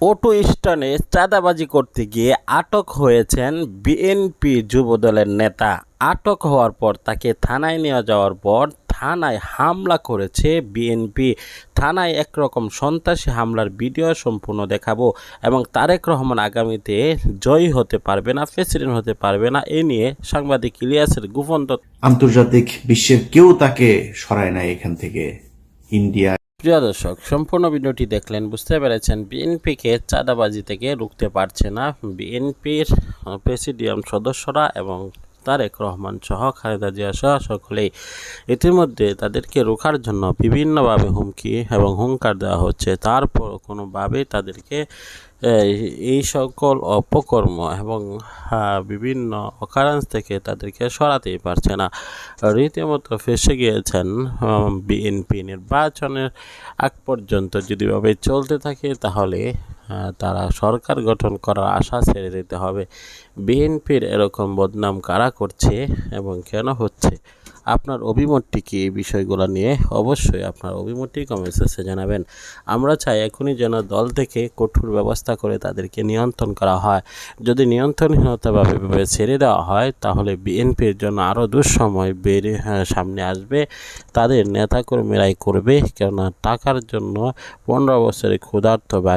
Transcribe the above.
Auto স্ট্যান্ডে চাঁদাবাজি করতে গিয়ে আটক হয়েছেন বিএনপি যুবদলের নেতা। আটক হওয়ার পর তাকে থানায় নিয়ে যাওয়ার পর থানায় হামলা করেছে বিএনপি। থানায় একরকম সন্ত্রাসী হামলার ভিডিও সম্পূর্ণ দেখাবো এবং তারেক রহমান আগামীতে জয়ী হতে পারবে না, প্রেসিডেন্ট হতে পারবে না, এ নিয়ে সাংবাদিক ইলিয়াসের গোপন আন্তর্জাতিক বিশ্বের কেউ তাকে সরায় নাই এখান থেকে। ইন্ডিয়া প্রিয় দর্শক, সম্পূর্ণ ভিডিওটি দেখলেন বুঝতে পেরেছেন, বিএনপিকে চাঁদাবাজি থেকে রুখতে পারছে না। বিএনপির প্রেসিডিয়াম সদস্যরা এবং তারেক রহমান সহ খালেদা জিয়া সহ সকলেই ইতিমধ্যে তাদেরকে রোখার জন্য বিভিন্নভাবে হুমকি এবং হুঙ্কার দেওয়া হচ্ছে। তারপর কোনোভাবেই তাদেরকে এই সকল অপকর্ম এবং বিভিন্ন অকারেন্স থেকে তাদেরকে সরাতেই পারছে না। রীতিমতো ফেসে গিয়েছেন বিএনপি নির্বাচনের আগ পর্যন্ত যদি ভাবে চলতে থাকে তাহলে তারা সরকার গঠন করার আশা ছেড়ে দিতে হবে। বিএনপির এরকম বদনাম কারা করছে এবং কেন হচ্ছে? আপনার অভিমতটি কি এই বিষয়গুলো নিয়ে? অবশ্যই আপনার অভিমতটি কমেন্ট জানাবেন। আমরা চাই এখনই যেন দল থেকে কঠোর ব্যবস্থা করে তাদেরকে নিয়ন্ত্রণ করা হয়। যদি নিয়ন্ত্রণহীনতাভাবে ভাবে ছেড়ে দেওয়া হয়, তাহলে বিএনপির জন্য আরও দুঃসময় বেড়ে সামনে আসবে। তাদের নেতাকর্মীরাই করবে, কেননা টাকার জন্য পনেরো বছরে ক্ষুধার্ত বাঘে